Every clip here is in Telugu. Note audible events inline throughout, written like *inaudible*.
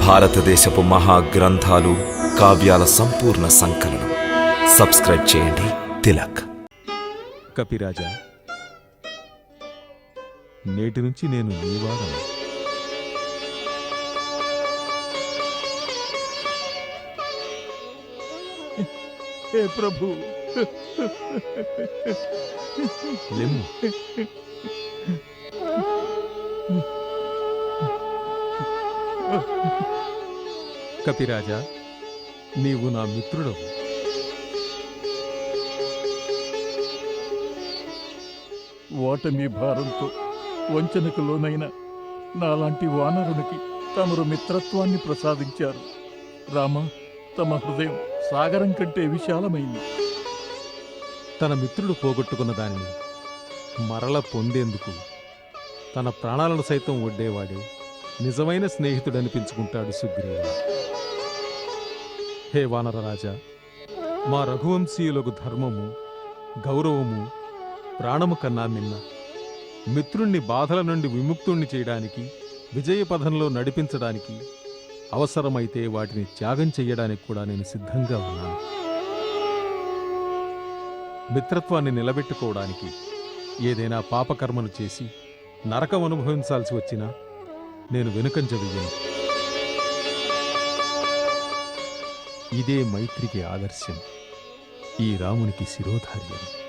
భారతదేశపు మహా గ్రంథాలు కావ్యాల సంపూర్ణ సంకలనం. సబ్స్క్రైబ్ చేయండి. తిలక్. కపిరాజా నేటి నుంచి నేను నీవాడను హే ప్రభు. లెమ్ము. కపిరాజా నీవు నా మిత్రుడవు. ఓటమి భారంతో వంచనకు లోనైన నాలాంటి వానరునికి తమరు మిత్రత్వాన్ని ప్రసాదించారు. రామ తమ హృదయం సాగరం కంటే విశాలమైంది. తన మిత్రుడు పోగొట్టుకున్న దానిని మరల పొందేందుకు తన ప్రాణాలను సైతం ఒడ్డేవాడే నిజమైన స్నేహితుడనిపించుకుంటాడు సుగ్రీవుడు. హే వానరరాజా మా రఘువంశీయులకు ధర్మము గౌరవము ప్రాణము కన్నా నిన్న మిత్రుణ్ణి బాధల నుండి విముక్తుణ్ణి చేయడానికి విజయపథంలో నడిపించడానికి అవసరమైతే వాటిని త్యాగం చెయ్యడానికి కూడా నేను సిద్ధంగా ఉన్నాను. మిత్రత్వాన్ని నిలబెట్టుకోవడానికి ఏదైనా పాపకర్మలు చేసి నరకం అనుభవించాల్సి వచ్చినా నేను వెనుకంజ వెయ్యను. ఇదే మైత్రికి ఆదర్శం. ఈ రామునికి శిరోధార్యం.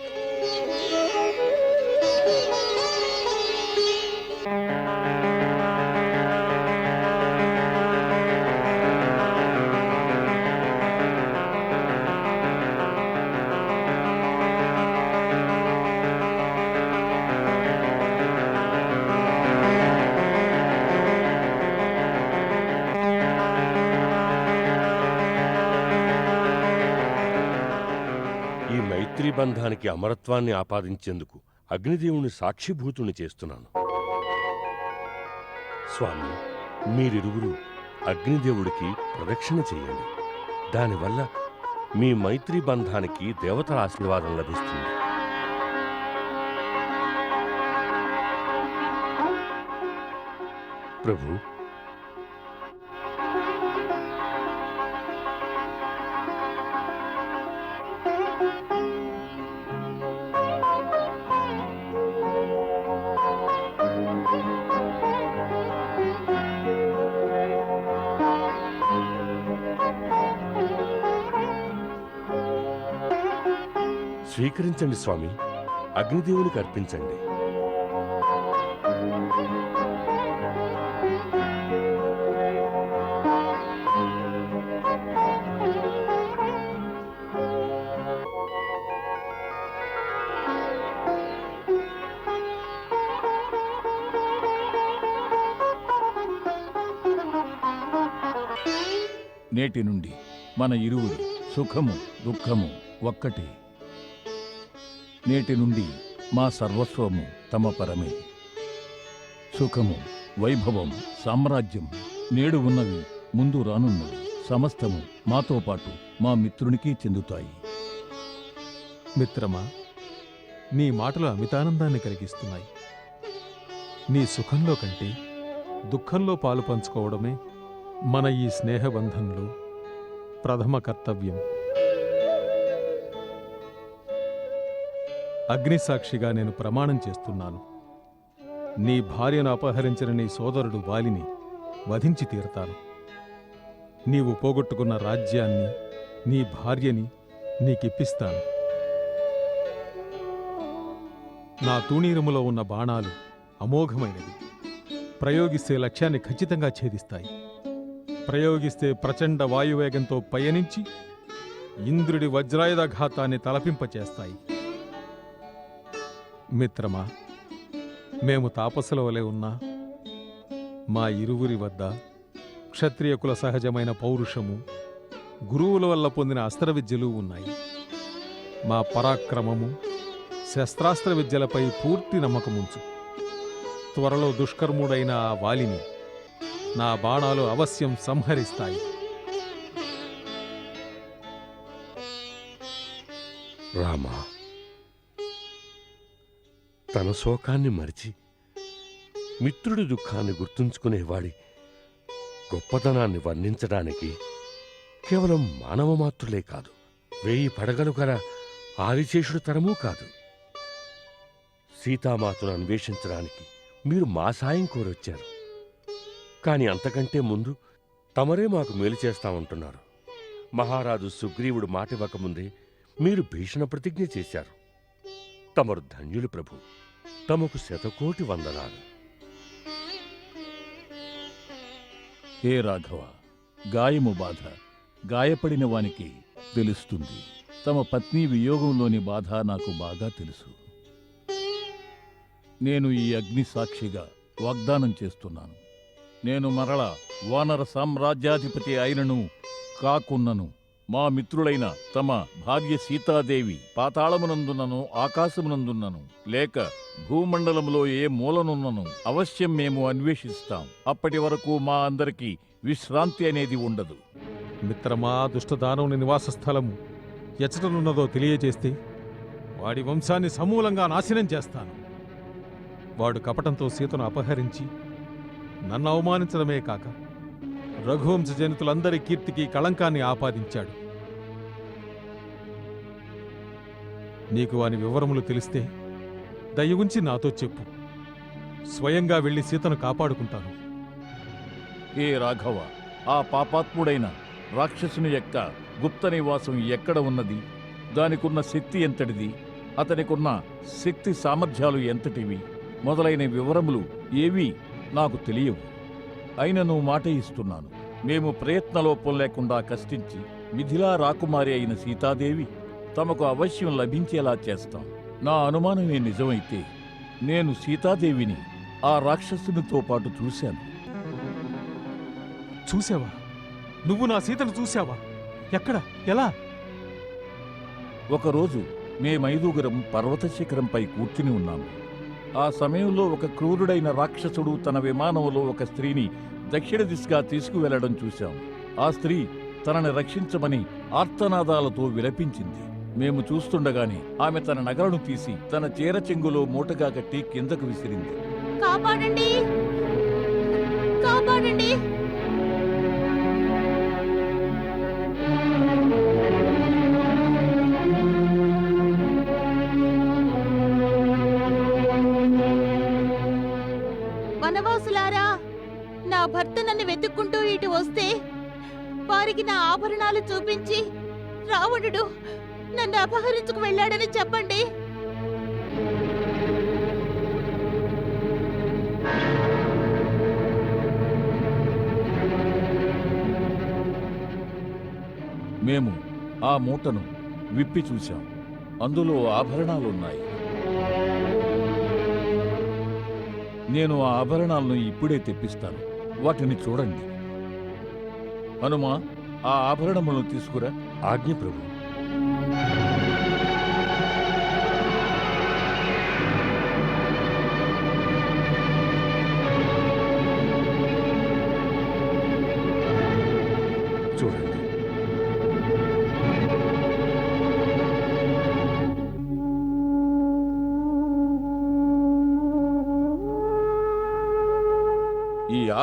ఈ అమరత్వాన్ని ఆపాదించేందుకు అగ్నిదేవుని సాక్షిభూతుని చేస్తున్నాను. స్వామి మీరిరువురు అగ్నిదేవుడికి ప్రదక్షిణ చేయండి. దానివల్ల మీ మైత్రీ బంధానికి దేవతల ఆశీర్వాదం లభిస్తుంది. ప్రభు స్వీకరించండి స్వామి. అగ్నిదేవునికి అర్పించండి. నేటి నుండి మన ఇరువురు సుఖము దుఃఖము ఒక్కటే. నేటి నుండి మా సర్వస్వము తమ పరమే. సుఖము వైభవం సామ్రాజ్యం నేడు ఉన్నవి ముందు రానున్నవి సమస్తము మాతో పాటు మా మిత్రునికి చెందుతాయి. మిత్రమా నీ మాటలు అమితానందాన్ని కలిగిస్తున్నాయి. నీ సుఖంలో కంటే దుఃఖంలో పాలు పంచుకోవడమే మన ఈ స్నేహబంధంలో ప్రథమ కర్తవ్యం. అగ్నిసాక్షిగా నేను ప్రమాణం చేస్తున్నాను. నీ భార్యను అపహరించిన నీ సోదరుడు వాలిని వధించి తీరతాను. నీవు పోగొట్టుకున్న రాజ్యాన్ని నీ భార్యని నీకిప్పిస్తాను. నా తూణీరములో ఉన్న బాణాలు అమోఘమైనవి. ప్రయోగిస్తే లక్ష్యాన్ని ఖచ్చితంగా ఛేదిస్తాయి. ప్రయోగిస్తే ప్రచండ వాయువేగంతో పయనించి ఇంద్రుడి వజ్రాయుధఘాతాన్ని తలపింపచేస్తాయి. మిత్రమా మేము తాపసుల వలె ఉన్నా మా ఇరువురి వద్ద క్షత్రియకుల సహజమైన పౌరుషము గురువుల వల్ల పొందిన అస్త్ర విద్యలు ఉన్నాయి. మా పరాక్రమము శస్త్రాస్త్ర విద్యలపై పూర్తి నమ్మకముంచు. త్వరలో దుష్కర్ముడైన ఆ వాలిని నా బాణాలు అవశ్యం సంహరిస్తాయి. రామా తన శోకాన్ని మరిచి మిత్రుడి దుఃఖాన్ని గుర్తుంచుకునేవాడి గొప్పతనాన్ని వర్ణించడానికి కేవలం మానవ మాత్రులే కాదు వేయి పడగలు గల ఆదిశేషుడు తరమూ కాదు. సీతామాతను అన్వేషించడానికి మీరు మా సాయం కోరొచ్చారు. కాని అంతకంటే ముందు తమరే మాకు మేలు చేస్తామంటున్నారు. మహారాజు సుగ్రీవుడు మాటివ్వకముందే మీరు భీషణ ప్రతిజ్ఞ చేశారు. తమరు ధన్యులు ప్రభు. తమకు శతకోటి వందనాలు. హే రాఘవ గాయము బాధ గాయపడిన వానికి తెలుస్తుంది. తమ పత్ని వియోగంలోని బాధ నాకు బాగా తెలుసు. నేను ఈ అగ్ని సాక్షిగా వాగ్దానం చేస్తున్నాను. నేను మరల వానర సామ్రాజ్యాధిపతి అయినను కాకున్నను. మా మిత్రులైన తమ భార్య సీతాదేవి పాతాళమునందున్నను ఆకాశమునందున్నను లేక భూమండలంలో ఏ మూలనున్నను అవశ్యం మేము అన్వేషిస్తాం. అప్పటి వరకు మా అందరికీ విశ్రాంతి అనేది ఉండదు. మిత్రమా దుష్టదానవుని నివాస స్థలము ఎచ్చటనున్నదో తెలియజేస్తే వాడి వంశాన్ని సమూలంగా నాశనం చేస్తాను. వాడు కపటంతో సీతను అపహరించి నన్ను అవమానించడమే కాక రఘువంశ జనితులందరి కీర్తికి కళంకాన్ని ఆపాదించాడు. నీకు వాని వివరములు తెలిస్తే దయగుంచి నాతో చెప్పు. స్వయంగా వెళ్ళి సీతను కాపాడుకుంటాను. ఏ రాఘవ ఆ పాపాత్ముడైన రాక్షసుని యొక్క గుప్త నివాసం ఎక్కడ ఉన్నది? దానికున్న శక్తి ఎంతటిది? అతనికున్న శక్తి సామర్థ్యాలు ఎంతటివి? మొదలైన వివరములు ఏవీ నాకు తెలియవు. అయినను మాట ఇస్తున్నాను. మేము ప్రయత్నలోపం లేకుండా కష్టించి మిథిలా రాకుమారి అయిన సీతాదేవి తమకు అవశ్యం లభించేలా చేస్తాం. నా అనుమానమే నిజమైతే నేను సీతాదేవిని ఆ రాక్షసునితో పాటు చూశాను. చూసావా నువ్వు నా సీతను చూసావా ఎక్కడ? ఎలా? ఒకరోజు మేమైదుగురం పర్వత శిఖరంపై కూర్చుని ఉన్నాము. ఆ సమయంలో ఒక క్రూరుడైన రాక్షసుడు తన విమానంలో ఒక స్త్రీని దక్షిణ దిశగా తీసుకువెళ్ళడం చూశాం. ఆ స్త్రీ తనని రక్షించమని ఆర్తనాదాలతో విలపించింది. మేము చూస్తుండగానే ఆమె తన నగలను తీసి తన చీర చెంగులో మూటగా కట్టి కిందకు విసిరింది. కాపాడండి! కాపాడండి! భర్త నన్ను వెతుక్కుంటూ ఇటు వస్తే వారికి నా ఆభరణాలు చూపించి రావణుడు నన్ను అపహరించుకు వెళ్ళాడని చెప్పండి. మేము ఆ మూటను విప్పి చూశాం. అందులో ఆభరణాలున్నాయి. నేను ఆ ఆభరణాలను ఇప్పుడే తెప్పిస్తాను. వాటిని చూడండి. హనుమా ఆ ఆభరణములను తీసుకురా. ఆజ్ఞ ప్రభు.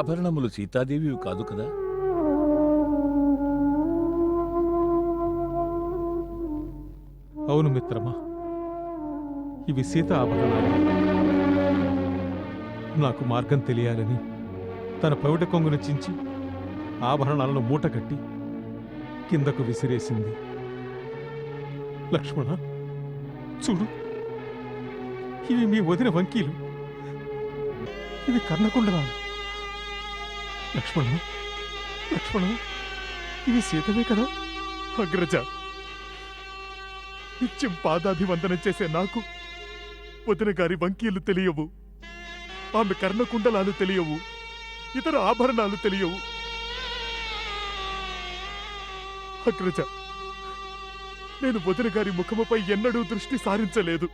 ఆభరణములు సీతాదేవివి కాదు కదా? అవును మిత్రమా ఇవి సీత ఆభరణాలు. నాకు మార్గం తెలియాలని తన పవిట కొంగును చించి ఆభరణాలను మూటగట్టి కిందకు విసిరేసింది. లక్ష్మణ చూడు ఇవి మీ వదిన వంకీలు. ఇవి కర్ణకుండలాలు. లక్ష్మణ లక్ష్మణ ఇది సీతవే కదా? అగ్రజ నిత్యం పాదాభివందనం చేసే నాకు వదిన గారి వంకీలు తెలియవు. ఆమె కర్ణకుండలాలు తెలియవు. ఇతర ఆభరణాలు తెలియవు. అగ్రజ నేను వదిన గారి ముఖముపై ఎన్నడూ దృష్టి సారించలేదు.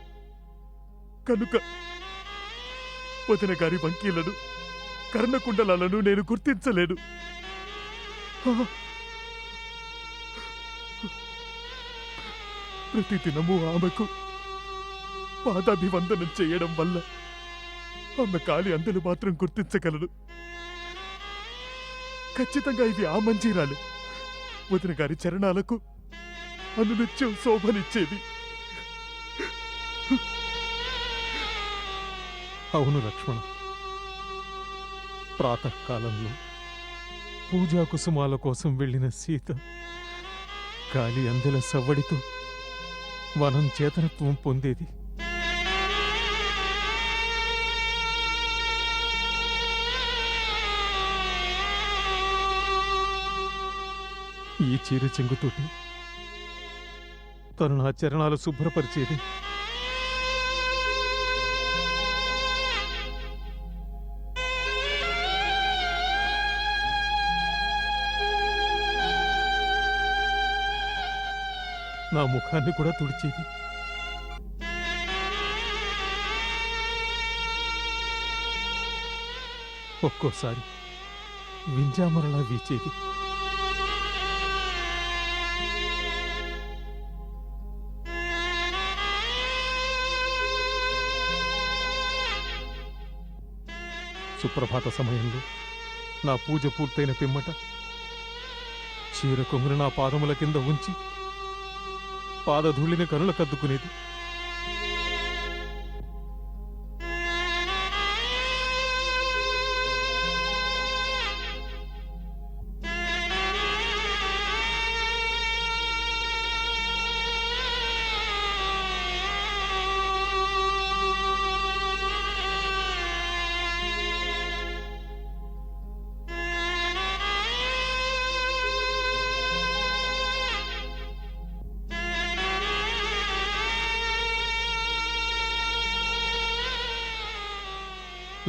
కనుక వదిన గారి వంకీలను కర్ణకుండలాలను నేను గుర్తించలేను. ప్రతి దినము ఆమెకు పాదాభివందనం చేయడం వల్ల ఆమె కాలి అందలు మాత్రం గుర్తించగలడు ఖచ్చితంగా ఇవి ఆ మంజీరాలు. వదిన గారి చరణాలకు అనునిత్యం శోభనిచ్చేది అవును లక్ష్మణ. ప్రాతకాలంలో పూజా కుసుమాల కోసం వెళ్ళిన సీత గాలి అందెల సవ్వడితో వనం చేతనత్వం పొందేది. ఈ చీర చెంగుతోటి తను నా చరణాలు శుభ్రపరిచేది. నా ముఖాన్ని కూడా తుడిచేది. ఒక్కోసారి వింజామరలా వీచేది. సుప్రభాత సమయంలో నా పూజ పూర్తయిన పిమ్మట చీర కొంగును నా పాదముల కింద ఉంచి పాదధూళిని కనుల కద్దుకునేది.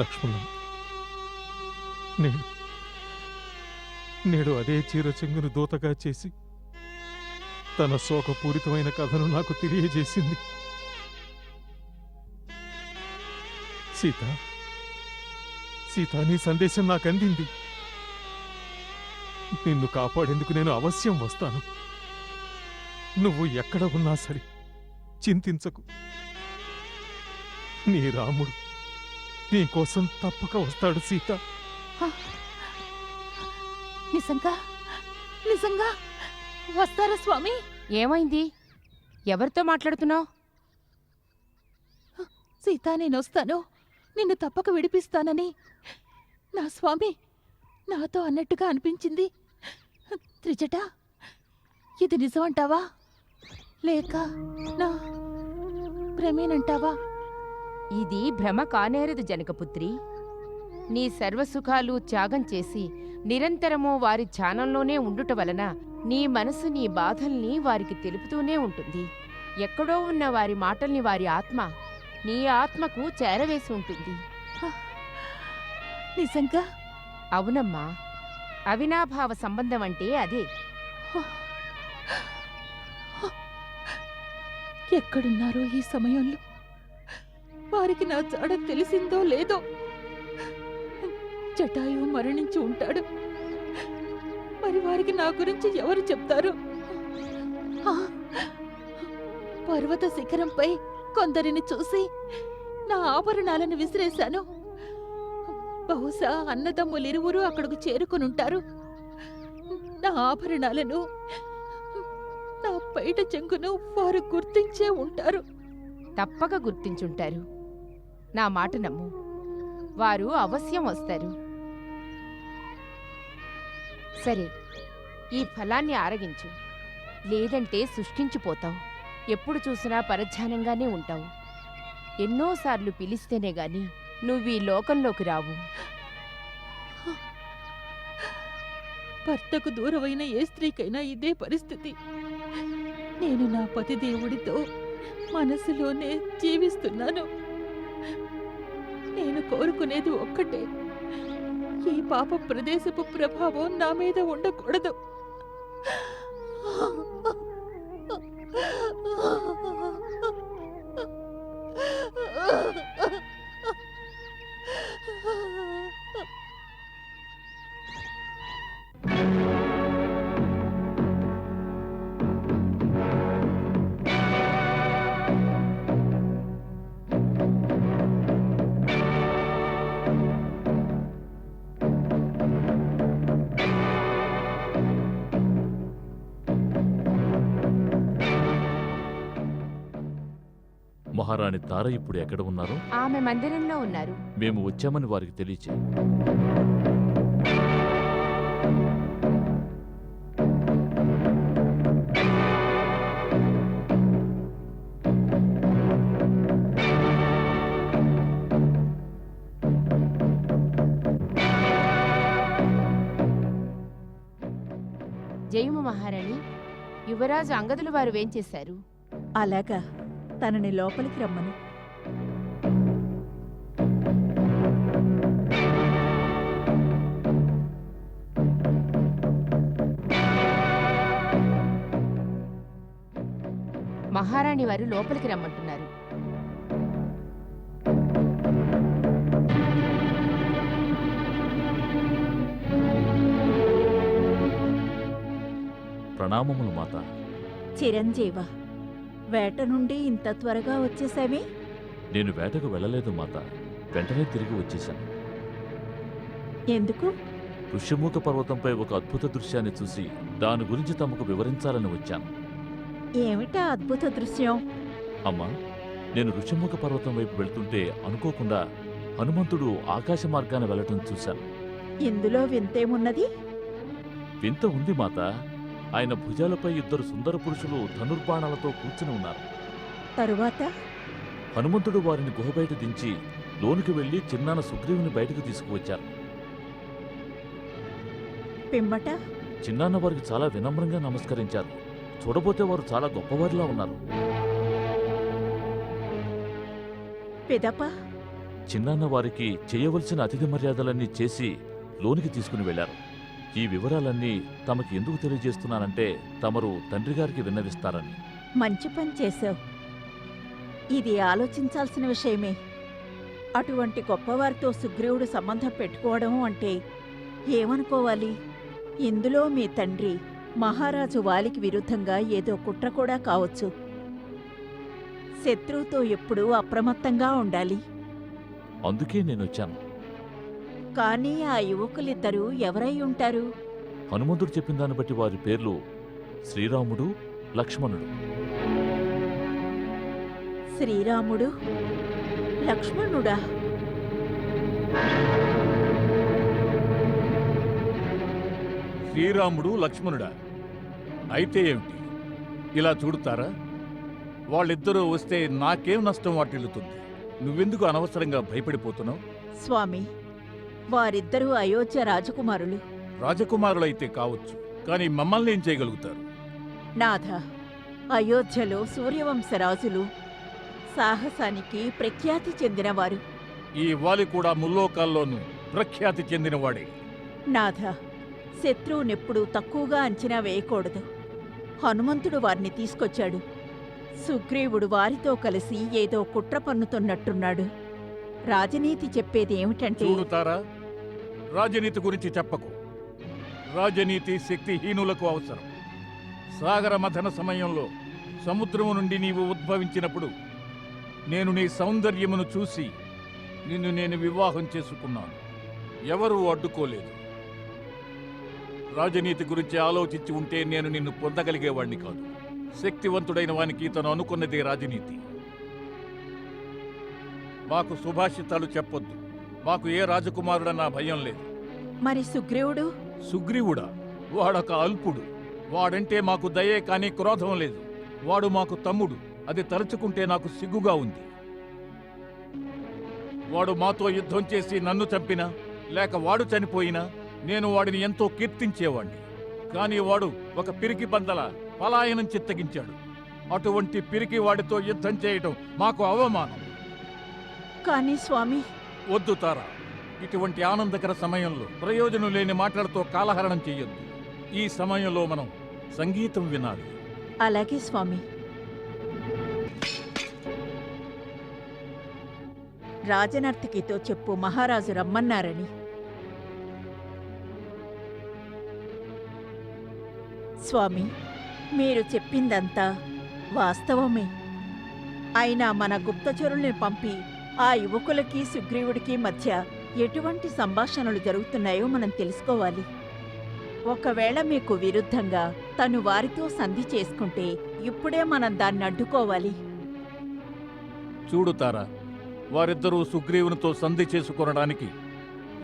లక్ష్మణ. నేడు నేడు అదే చీర చెంగును దూతగా చేసి తన శోకపూరితమైన కథను నాకు తెలియజేసింది. సీత సీత నీ సందేశం నాకు అందింది నిన్ను కాపాడేందుకు నేను అవశ్యం వస్తాను. నువ్వు ఎక్కడ ఉన్నా సరే చింతించకు. నీ రాముడు నీకోసం తప్పక వస్తాడు సీత. నిజంగా? నిజంగా? వస్తారా స్వామి? ఏమైంది? ఎవరితో మాట్లాడుతున్నావు? సీత నేను వస్తాను. నిన్ను తప్పక విడిపిస్తానని. నా స్వామి నాతో అన్నట్టుగా అనిపించింది. త్రిజట ఇది నిజమంటావా? లేక నా భ్రమేనంటావా ఇది భ్రమ కానేరదు జనకపుత్రి. నీ సర్వసుఖాలు త్యాగం చేసి నిరంతరము వారి ధ్యానంలోనే ఉండుట వలన నీ మనసు నీ బాధల్ని వారికి తెలుపుతూనే ఉంటుంది. ఎక్కడో ఉన్న వారి మాటల్ని వారి ఆత్మ నీ ఆత్మకు చేరవేసి ఉంటుంది. నిజంగా? అవునమ్మా. అవినాభావ సంబంధం అంటే అదే. ఎక్కడున్నారో ఈ సమయంలో? వారికి నా జాడ తెలిసిందో లేదో జటాయు మరణించి ఉంటాడు. మరి వారికి నా గురించి ఎవరు చెప్తారు? పర్వత శిఖరంపై కొందరిని చూసి నా ఆభరణాలను విసిరేశాను. బహుశా అన్నదమ్ములిరువురు అక్కడకు చేరుకునుంటారు. నా ఆభరణాలను నా బయట చెంగును వారు గుర్తించే ఉంటారు. తప్పక గుర్తించుంటారు. నా మాట నమ్ము. వారు అవశ్యం వస్తారు. సరే ఈ ఫలాన్ని ఆరగించు. లేదంటే శుష్కించిపోతావు ఎప్పుడు చూసినా పరధ్యానంగానే ఉంటావు. ఎన్నోసార్లు పిలిస్తేనే గాని నువ్వు ఈ లోకంలోకి రావు. భర్తకు దూరమైన ఏ స్త్రీకైనా ఇదే పరిస్థితి. నేను నా పతి దేవుడితో మనసులోనే జీవిస్తున్నాను. నేను కోరుకునేది ఒక్కటే. ఈ పాప ప్రదేశపు ప్రభావం నా మీద ఉండకూడదు. మహారాణి తార ఇప్పుడు ఎక్కడ ఉన్నారో? ఆమె మందిరంలో ఉన్నారు. మేము వచ్చామని వారికి తెలియచే జయము మహారాణి యువరాజు అంగదులు వారు వేంచేశారు అలాగా. తనని లోపలికి రమ్మను. మహారాణి వారు లోపలికి రమ్మంటున్నారు. ప్రణామములు మాత. చిరంజీవ. వేట నుండి ఇంత త్వరగా వచ్చేసావి? నేను వేటకు వెళ్ళలేదు మాత. వెంటనే తిరిగి వచ్చేశాను. ఎందుకు? ఋష్యమూక పర్వతంపై ఒక అద్భుత దృశ్యాన్ని చూసి దాని గురించి తమకు వివరించాలని వచ్చాను. ఏమిటా అద్భుత దృశ్యం? అమ్మా నేను ఋషిముఖ పర్వతం వైపు వెళ్తుంటే అనుకోకుండా హనుమంతుడు ఆకాశ మార్గాన వెళ్ళటం చూశాను. ఇందులో వింతేమున్నది? వింత ఉంది మాత. ఆయన భుజాలపై ఇద్దరు సుందర పురుషులు ధనుర్బాణాలతో కూర్చుని ఉన్నారు. తరువాత? హనుమంతుడు వారిని గుహ బయట దించి లోనికి వెళ్ళి చిన్నాన సుగ్రీవుని బయటకు తీసుకువచ్చారు. పిమ్మట? చిన్నాన్న వారికి చాలా వినమ్రంగా నమస్కరించారు. చూడబోతే వారు చాలా గొప్పవారిలా ఉన్నారు. పిదప? చిన్నాన్న వారికి చేయవలసిన అతిథి మర్యాదలన్నీ చేసి లోనికి తీసుకుని వెళ్ళారు ఈ వివరాలన్నీ తమకి ఎందుకు తెలియజేస్తున్నానంటే తమరు తండ్రి గారికి విన్నవిస్తారని. మంచి పని చేశావు. ఇది ఆలోచించాల్సిన విషయమే. అటువంటి గొప్పవారితో సుగ్రీవుడు సంబంధం పెట్టుకోవడం అంటే ఏమనుకోవాలి? ఇందులో మీ తండ్రి మహారాజు వాలికి విరుద్ధంగా ఏదో కుట్ర కూడా కావచ్చు. శత్రువుతో ఎప్పుడూ అప్రమత్తంగా ఉండాలి. అందుకే నేనొచ్చాను. కానీ ఆ యువకులిద్దరూ ఎవరై ఉంటారు? హనుమంతుడు చెప్పిన దాన్ని బట్టి వారి పేర్లు శ్రీరాముడు లక్ష్మణుడు. శ్రీరాముడు లక్ష్మణుడా? శ్రీరాముడు లక్ష్మణుడా? అయితే ఏమిటి? ఇలా చూడుతారా? వాళ్ళిద్దరూ వస్తే నాకేం నష్టం వాటిల్లుతుంది? నువ్వెందుకు అనవసరంగా భయపడిపోతున్నావు? స్వామి వారిద్దరూ అయోధ్య రాజకుమారులు. రాజకుమారులైతే కావచ్చు కానీ మమ్మల్ని ఏం చేయగలుగుతారు? నాథ అయోధ్యలో సూర్యవంశ రాజులు సాహసానికి ప్రఖ్యాతి చెందినవారు. ఈ వాలి కూడా ముల్లోకాల్లోనూ ప్రఖ్యాతి చెందినవాడే. నాథ శత్రువునెప్పుడూ తక్కువగా అంచనా వేయకూడదు. హనుమంతుడు వారిని తీసుకొచ్చాడు. సుగ్రీవుడు వారితో కలిసి ఏదో కుట్ర పన్నుతున్నట్టున్నాడు. రాజనీతి చెప్పేది ఏమిటంటే చూడుతారా రాజనీతి గురించి చెప్పకు. రాజనీతి శక్తిహీనులకు అవసరం. సాగర మథన సమయంలో సముద్రము నుండి నీవు ఉద్భవించినప్పుడు నేను నీ సౌందర్యమును చూసి నిన్ను నేను వివాహం చేసుకున్నాను. ఎవరూ అడ్డుకోలేదు. రాజనీతి గురించి ఆలోచించి ఉంటే నేను నిన్ను పొందగలిగేవాణ్ణి కాదు. శక్తివంతుడైన వానికి తను అనుకున్నదే రాజనీతి. మాకు సుభాషితాలు చెప్పొద్దు. మాకు ఏ రాజకుమారుడన్నా భయం లేదు. మరి సుగ్రీవుడు? సుగ్రీవుడా? వాడొక అల్పుడు. వాడంటే మాకు దయే కానీ క్రోధం లేదు. వాడు మాకు తమ్ముడు. అది తలుచుకుంటే నాకు సిగ్గుగా ఉంది. వాడు మాతో యుద్ధం చేసి నన్ను చంపినా లేక వాడు చనిపోయినా నేను వాడిని ఎంతో కీర్తించేవాణ్ణి. కానీ వాడు ఒక పిరికి బందల పలాయనం చిత్తగించాడు. అటువంటి పిరికి వాడితో యుద్ధం చేయటం మాకు అవమానం. కానీ స్వామి వద్దు తారా. ఇటువంటి ఆనందకర సమయంలో ప్రయోజనం లేని మాటలతో కాలహరణం చెయ్యొద్దు. ఈ సమయంలో మనం సంగీతం వినాలి. అలాగే స్వామి. రాజనర్తకితో చెప్పు మహారాజు రమ్మన్నారని. స్వామి మీరు చెప్పిందంతా వాస్తవమే. అయినా మన గుప్తచరుల్ని పంపి ఆ యువకులకి సుగ్రీవుడికి మధ్య ఎటువంటి సంభాషణలు జరుగుతున్నాయో మనం తెలుసుకోవాలి. ఒకవేళ మీకు విరుద్ధంగా తను వారితో సంధి చేసుకుంటే ఇప్పుడే మనం దాన్ని అడ్డుకోవాలి. చూడు తారా వారిద్దరూ సుగ్రీవునితో సంధి చేసుకొనడానికి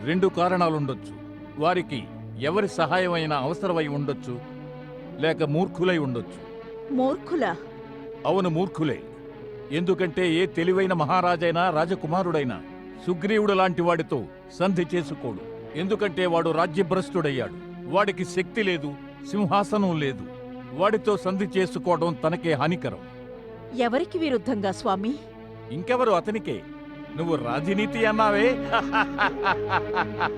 రెండు కారణాలుండొచ్చు. వారికి ఎవరి సహాయమైన అవసరమై ఉండొచ్చు లేక మూర్ఖులై ఉండొచ్చు. మూర్ఖులా? అవును మూర్ఖులే. ఎందుకంటే ఏ తెలివైన మహారాజైనా రాజకుమారుడైనా సుగ్రీవుడు లాంటి వాడితో సంధి చేసుకోడు. ఎందుకంటే వాడు రాజ్యభ్రష్టుడయ్యాడు. వాడికి శక్తి లేదు సింహాసనం లేదు. వాడితో సంధి చేసుకోవడం తనకే హానికరం. ఎవరికి విరుద్ధంగా స్వామి? ఇంకెవరు అతనికే? నువ్వు రాజనీతి అన్నావే? *laughs*